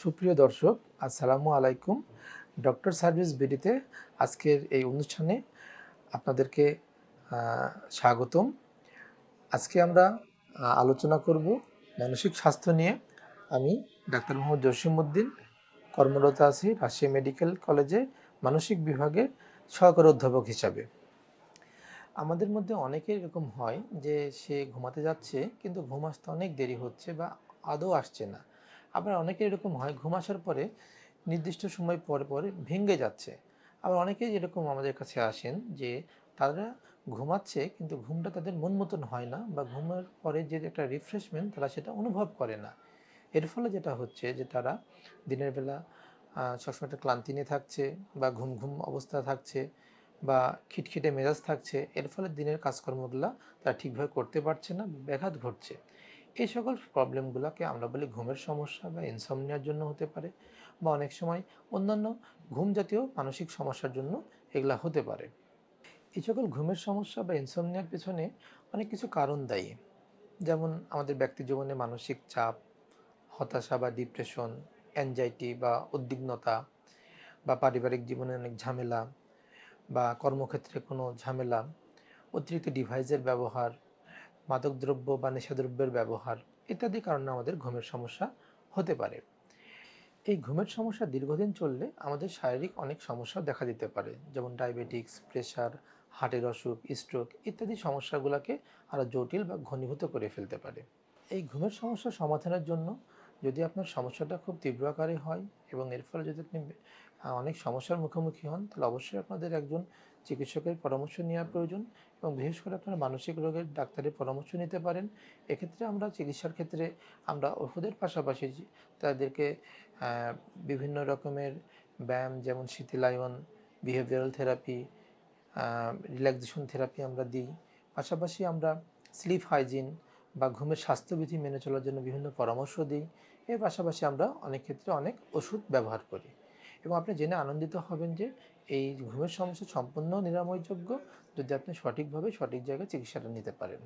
সুপ্রিয় দর্শক, আসসালামু আলাইকুম। ডক্টর সার্ভিস বিডিতে আজকের এই অনুষ্ঠানে আপনাদেরকে স্বাগতম। আজকে আমরা আলোচনা করব মানসিক স্বাস্থ্য নিয়ে। আমি ডাক্তার মোহাম্মদ জসিমউদ্দিন কর্মরত আছি রাজশাহী মেডিকেল কলেজে মানসিক বিভাগের সহকারী অধ্যাপক হিসাবে। আমাদের মধ্যে অনেকের এরকম হয় যে সে ঘুমাতে যাচ্ছে, কিন্তু ঘুম আসতে অনেক দেরি হচ্ছে বা আদৌ আসছে না। আবার অনেকের এরকম হয়, ঘুম আসার পরে নির্দিষ্ট সময় পরে পরে ভেঙে যাচ্ছে। আবার অনেকেই এরকম আমাদের কাছে আসেন যে তারা ঘুমাচ্ছে কিন্তু ঘুমটা তাদের মন মতন হয় না বা ঘুমের পরে যে একটা রিফ্রেশমেন্ট তারা সেটা অনুভব করে না। এর ফলে যেটা হচ্ছে যে তারা দিনের বেলা সবসময় একটা ক্লান্তি নিয়ে থাকছে বা ঘুম ঘুম অবস্থা থাকছে বা খিটখিটে মেজাজ থাকছে। এর ফলে দিনের কাজকর্মগুলো তারা ঠিকভাবে করতে পারছে না, ব্যাঘাত ঘটছে। এই সকল প্রবলেমগুলোকে আমরা বলি ঘুমের সমস্যা বা ইনসমনিয়ার জন্য হতে পারে বা অনেক সময় অন্যান্য ঘুম জাতীয় মানসিক সমস্যার জন্য এগুলা হতে পারে। এই সকল ঘুমের সমস্যা বা ইনসমনিয়ার পেছনে অনেক কিছু কারণ দায়ী। যেমন আমাদের ব্যক্তি জীবনে মানসিক চাপ, হতাশা বা ডিপ্রেশন অ্যাংজাইটি বা উদ্বিগ্নতা বা পারিবারিক জীবনে অনেক ঝামেলা বা কর্মক্ষেত্রে কোনো ঝামেলা, অতিরিক্ত ডিভাইসের ব্যবহার মাদকদ্রব্য বা নেশাদ্রব্যের ব্যবহার ইত্যাদি কারণে আমাদের ঘুমের সমস্যা হতে পারে। এই ঘুমের সমস্যা দীর্ঘদিন চললে আমাদের শারীরিক অনেক সমস্যা দেখা দিতে পারে, যেমন ডায়াবেটিক্স প্রেশার হার্টের অসুখ স্ট্রোক ইত্যাদি সমস্যাগুলোকে আরও জটিল বা ঘনীভূত করে ফেলতে পারে। এই ঘুমের সমস্যা সমাধানের জন্য যদি আপনার সমস্যাটা খুব তীব্র আকারে হয় এবং এর ফলে যদি আপনি অনেক সমস্যার মুখোমুখি হন, তাহলে অবশ্যই আপনাদের একজন চিকিৎসকের পরামর্শ নেওয়া প্রয়োজন এবং বিশেষ করে আপনারা মানসিক রোগের ডাক্তারের পরামর্শ নিতে পারেন। এক্ষেত্রে আমরা চিকিৎসার ক্ষেত্রে আমরা ওষুধের পাশাপাশি তাদেরকে বিভিন্ন রকমের ব্যায়াম যেমন শীতলায়ন বিহেভিয়ারাল থেরাপি রিল্যাক্সেশন থেরাপি আমরা দিই। পাশাপাশি আমরা স্লিপ হাইজিন বা ঘুমের স্বাস্থ্যবিধি মেনে চলার জন্য বিভিন্ন পরামর্শ দিই। এর পাশাপাশি আমরা অনেক ক্ষেত্রে অনেক ওষুধ ব্যবহার করি। এবং আপনি জেনে আনন্দিত হবেন যে এই ঘুমের সমস্যা সম্পূর্ণ নিরাময়যোগ্য যদি আপনি সঠিকভাবে সঠিক জায়গায় চিকিৎসাটা নিতে পারেন।